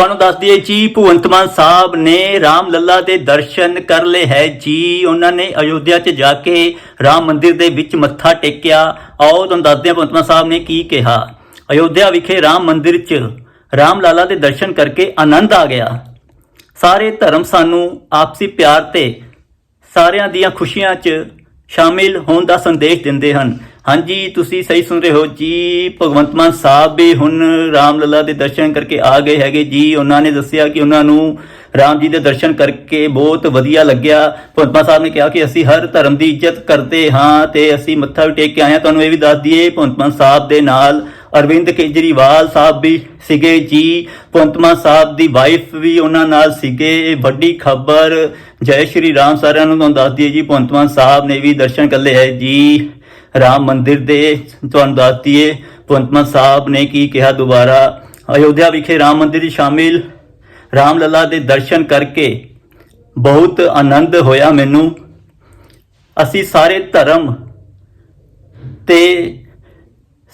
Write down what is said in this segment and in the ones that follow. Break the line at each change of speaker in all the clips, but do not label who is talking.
ਤੁਹਾਨੂੰ ਦੱਸ ਦਈਏ, ਜੀ ਭਗਵੰਤ ਮਾਨ ਸਾਹਿਬ ਨੇ ਰਾਮ ਲੱਲਾ ਦੇ ਦਰਸ਼ਨ ਕਰ ਲਏ ਹੈ ਜੀ। ਉਹਨਾਂ ਨੇ ਅਯੋਧਿਆ 'ਚ ਜਾ ਕੇ ਰਾਮ ਮੰਦਿਰ ਦੇ ਵਿੱਚ ਮੱਥਾ ਟੇਕਿਆ। ਆਓ ਤੁਹਾਨੂੰ ਦੱਸਦੇ ਹਾਂ ਭਗਵੰਤ ਮਾਨ ਸਾਹਿਬ ਨੇ ਕੀ ਕਿਹਾ। ਅਯੋਧਿਆ ਵਿਖੇ ਰਾਮ ਮੰਦਿਰ 'ਚ ਰਾਮ ਲਾਲਾ ਦੇ ਦਰਸ਼ਨ ਕਰਕੇ ਆਨੰਦ ਆ ਗਿਆ। ਸਾਰੇ ਧਰਮ ਸਾਨੂੰ ਆਪਸੀ ਪਿਆਰ ਤੇ ਸਾਰਿਆਂ ਦੀਆਂ ਖੁਸ਼ੀਆਂ 'ਚ ਸ਼ਾਮਿਲ ਹੋਣ ਦਾ ਸੰਦੇਸ਼ ਦਿੰਦੇ ਹਨ। ਹਾਂਜੀ, ਤੁਸੀਂ ਸਹੀ ਸੁਣ ਰਹੇ ਹੋ ਜੀ। ਭਗਵੰਤ ਮਾਨ ਸਾਹਿਬ ਵੀ ਹੁਣ ਰਾਮ ਲੱਲਾ ਦੇ ਦਰਸ਼ਨ ਕਰਕੇ ਆ ਗਏ ਹੈਗੇ ਜੀ। ਉਹਨਾਂ ਨੇ ਦੱਸਿਆ ਕਿ ਉਹਨਾਂ ਨੂੰ ਰਾਮ ਜੀ ਦੇ ਦਰਸ਼ਨ ਕਰਕੇ ਬਹੁਤ ਵਧੀਆ ਲੱਗਿਆ। ਭਗਵੰਤ ਮਾਨ ਸਾਹਿਬ ਨੇ ਕਿਹਾ ਕਿ ਅਸੀਂ ਹਰ ਧਰਮ ਦੀ ਇੱਜ਼ਤ ਕਰਦੇ ਹਾਂ ਤੇ ਅਸੀਂ ਮੱਥਾ ਵੀ ਟੇਕ ਕੇ ਆਏ ਹਾਂ। ਤੁਹਾਨੂੰ ਇਹ ਵੀ ਦੱਸ ਦਈਏ, ਭਗਵੰਤ ਮਾਨ ਸਾਹਿਬ ਦੇ ਨਾਲ ਅਰਵਿੰਦ ਕੇਜਰੀਵਾਲ ਸਾਹਿਬ ਵੀ ਸੀਗੇ ਜੀ। ਭਗਵੰਤ ਮਾਨ ਸਾਹਿਬ ਦੀ ਵਾਈਫ ਵੀ ਉਹਨਾਂ ਨਾਲ ਸੀਗੇ। ਇਹ ਵੱਡੀ ਖਬਰ। ਜੈ ਸ਼੍ਰੀ ਰਾਮ ਸਾਰਿਆਂ ਨੂੰ ਤੁਹਾਨੂੰ ਦੱਸ ਦਈਏ ਜੀ। ਭਗਵੰਤ ਮਾਨ ਸਾਹਿਬ ਨੇ ਵੀ ਦਰਸ਼ਨ ਕਰ ਲਏ ਹੈ ਜੀ। ਰਾਮ ਮੰਦਿਰ ਦੇ ਤੁਹਾਨੂੰ ਦੱਸ ਦਈਏ, ਭਗਵੰਤ ਸਾਹਿਬ ਨੇ ਕੀ ਕਿਹਾ ਦੁਬਾਰਾ? ਅਯੋਧਿਆ ਵਿਖੇ ਰਾਮ ਮੰਦਿਰ 'ਚ ਸ਼ਾਮਿਲ। ਰਾਮ ਲਲਾ ਦੇ ਦਰਸ਼ਨ ਕਰਕੇ ਬਹੁਤ ਆਨੰਦ ਹੋਇਆ ਮੈਨੂੰ। ਅਸੀਂ ਸਾਰੇ ਧਰਮ ਤੇ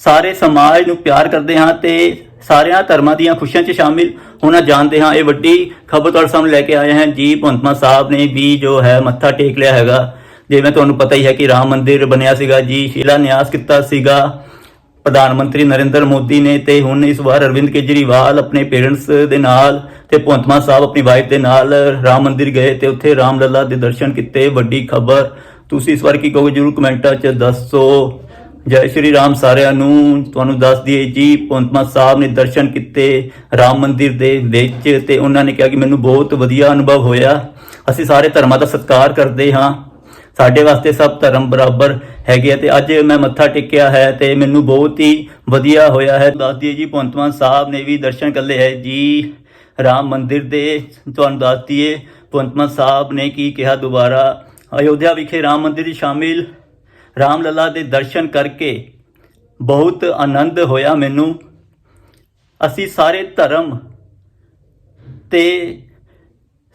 ਸਾਰੇ ਸਮਾਜ ਨੂੰ ਪਿਆਰ ਕਰਦੇ ਹਾਂ ਤੇ ਸਾਰਿਆਂ ਧਰਮਾਂ ਦੀਆਂ ਖੁਸ਼ੀਆਂ 'ਚ ਸ਼ਾਮਿਲ ਹੋਣਾ ਜਾਣਦੇ ਹਾਂ। ਇਹ ਵੱਡੀ ਖਬਰ ਤੁਹਾਡੇ ਸਾਹਮਣੇ ਲੈ ਕੇ ਆਏ ਹਾਂ। ਜੀ ਭਗਵੰਤ ਮਾਨ ਸਾਹਿਬ ਨੇ ਵੀ ਜੋ ਹੈ ਮੱਥਾ ਟੇਕ ਲਿਆ ਹੈਗਾ। ਜਿਵੇਂ ਤੁਹਾਨੂੰ ਪਤਾ ਹੀ ਹੈ ਕਿ ਰਾਮ ਮੰਦਿਰ ਬਣਿਆ ਸੀਗਾ ਜੀ ਸ਼ਿਲਾ ਨਿਆਸ ਕੀਤਾ ਸੀਗਾ। ਪ੍ਰਧਾਨ ਮੰਤਰੀ ਨਰਿੰਦਰ ਮੋਦੀ ਨੇ ਤੇ ਹੁਣ ਇਸ ਵਾਰ ਅਰਵਿੰਦ ਕੇਜਰੀਵਾਲ ਆਪਣੇ ਪੇਰੈਂਟਸ ਦੇ ਨਾਲ ਤੇ ਭਗਵੰਤ ਮਾਨ ਸਾਹਿਬ ਆਪਣੀ ਵਾਈਫ ਦੇ ਨਾਲ ਰਾਮ ਮੰਦਿਰ ਗਏ ਤੇ ਉੱਥੇ ਰਾਮ ਲੱਲਾ ਦੇ ਦਰਸ਼ਨ ਕੀਤੇ। ਵੱਡੀ ਖਬਰ, ਤੁਸੀਂ ਇਸ ਵਾਰ ਕੀ ਕਹੋਗੇ? ਜਰੂਰ ਕਮੈਂਟਾਂ 'ਚ ਦੱਸੋ। ਜੈ ਸ਼੍ਰੀ ਰਾਮ ਸਾਰਿਆਂ ਨੂੰ। ਤੁਹਾਨੂੰ ਦੱਸ ਦਈਏ ਜੀ, ਭਗਵੰਤ ਮਾਨ ਸਾਹਿਬ ਨੇ ਦਰਸ਼ਨ ਕੀਤੇ ਰਾਮ ਮੰਦਿਰ ਦੇ ਵਿੱਚ ਤੇ ਉਹਨਾਂ ਨੇ ਕਿਹਾ ਕਿ ਮੈਨੂੰ ਬਹੁਤ ਵਧੀਆ ਅਨੁਭਵ ਹੋਇਆ। ਅਸੀਂ ਸਾਰੇ ਧਰਮਾਂ ਦਾ ਸਤਿਕਾਰ ਕਰਦੇ ਹਾਂ। ਸਾਡੇ ਵਾਸਤੇ ਸਭ ਧਰਮ ਬਰਾਬਰ ਹੈਗੇ ਆ ਤੇ ਅੱਜ ਮੈਂ ਮੱਥਾ ਟੇਕਿਆ ਹੈ ਤੇ ਮੈਨੂੰ ਬਹੁਤ ਹੀ ਵਧੀਆ ਹੋਇਆ ਹੈ। ਦੱਸ ਦਈਏ ਜੀ, ਭਗਵੰਤ ਮਾਨ ਸਾਹਿਬ ਨੇ ਵੀ ਦਰਸ਼ਨ ਕਰ ਲਏ ਹੈ। ਜੀ, ਰਾਮ ਮੰਦਿਰ ਦੇ ਤੁਹਾਨੂੰ ਦੱਸ ਦਈਏ, ਭਗਵੰਤ ਮਾਨ ਸਾਹਿਬ ਨੇ ਕੀ ਕਿਹਾ ਦੁਬਾਰਾ? ਅਯੋਧਿਆ ਵਿਖੇ ਰਾਮ ਮੰਦਿਰ 'ਚ ਸ਼ਾਮਿਲ। ਰਾਮ ਲੱਲਾ ਦੇ ਦਰਸ਼ਨ ਕਰਕੇ ਬਹੁਤ ਆਨੰਦ ਹੋਇਆ ਮੈਨੂੰ। ਅਸੀਂ ਸਾਰੇ ਧਰਮ ਤੇ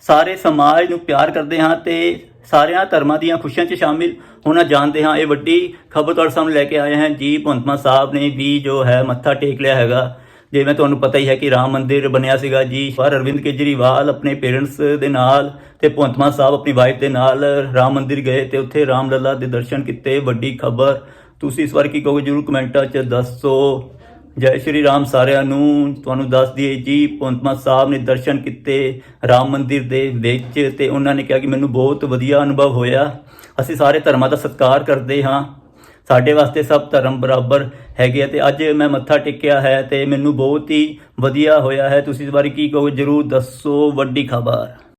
ਸਾਰੇ ਸਮਾਜ ਨੂੰ ਪਿਆਰ ਕਰਦੇ ਹਾਂ ਤੇ ਸਾਰਿਆਂ ਧਰਮਾਂ ਦੀਆਂ ਖੁਸ਼ੀਆਂ 'ਚ ਸ਼ਾਮਿਲ ਹੋਣਾ ਜਾਣਦੇ ਹਾਂ। ਇਹ ਵੱਡੀ ਖਬਰ ਤੁਹਾਡੇ ਸਾਹਮਣੇ ਲੈ ਕੇ ਆਏ ਹਾਂ। ਜੀ, ਭਗਵੰਤ ਸਾਹਿਬ ਨੇ ਵੀ ਜੋ ਹੈ ਮੱਥਾ ਟੇਕ ਲਿਆ ਹੈਗਾ। ਜਿਵੇਂ ਤੁਹਾਨੂੰ ਪਤਾ ਹੀ ਹੈ ਕਿ ਰਾਮ ਮੰਦਿਰ ਬਣਿਆ ਸੀਗਾ ਜੀ। ਪਰ ਅਰਵਿੰਦ ਕੇਜਰੀਵਾਲ ਆਪਣੇ ਪੇਰੈਂਟਸ ਦੇ ਨਾਲ ਤੇ ਭਗਵੰਤ ਸਾਹਿਬ ਆਪਣੀ ਵਾਈਫ ਦੇ ਨਾਲ ਰਾਮ ਮੰਦਿਰ ਗਏ ਤੇ ਉੱਥੇ ਰਾਮ ਲੱਲਾ ਦੇ ਦਰਸ਼ਨ ਕੀਤੇ। ਵੱਡੀ ਖਬਰ। ਤੁਸੀਂ ਇਸ ਵਾਰ ਕੀ ਕਹੋਗੇ? ਜਰੂਰ ਕਮੈਂਟਾਂ 'ਚ ਦੱਸੋ। ਜੈ ਸ਼੍ਰੀ ਰਾਮ ਸਾਰਿਆਂ ਨੂੰ। ਤੁਹਾਨੂੰ ਦੱਸ ਦਈਏ ਜੀ ਭਗਵੰਤ ਮਾਨ ਸਾਹਿਬ ਨੇ ਦਰਸ਼ਨ ਕੀਤੇ ਰਾਮ ਮੰਦਿਰ ਦੇ ਵਿੱਚ ਤੇ ਉਹਨਾਂ ਨੇ ਕਿਹਾ ਕਿ ਮੈਨੂੰ ਬਹੁਤ ਵਧੀਆ ਅਨੁਭਵ ਹੋਇਆ। ਅਸੀਂ ਸਾਰੇ ਧਰਮਾਂ ਦਾ ਸਤਿਕਾਰ ਕਰਦੇ ਹਾਂ। ਸਾਡੇ ਵਾਸਤੇ ਸਭ ਧਰਮ ਬਰਾਬਰ ਹੈਗੇ ਆ ਤੇ ਅੱਜ ਮੈਂ ਮੱਥਾ ਟੇਕਿਆ ਹੈ ਤੇ ਮੈਨੂੰ ਬਹੁਤ ਹੀ ਵਧੀਆ ਹੋਇਆ ਹੈ। ਤੁਸੀਂ ਇਸ ਬਾਰੇ ਕੀ ਕਹੋ ਜਰੂਰ ਦੱਸੋ ਵੱਡੀ ਖਬਰ।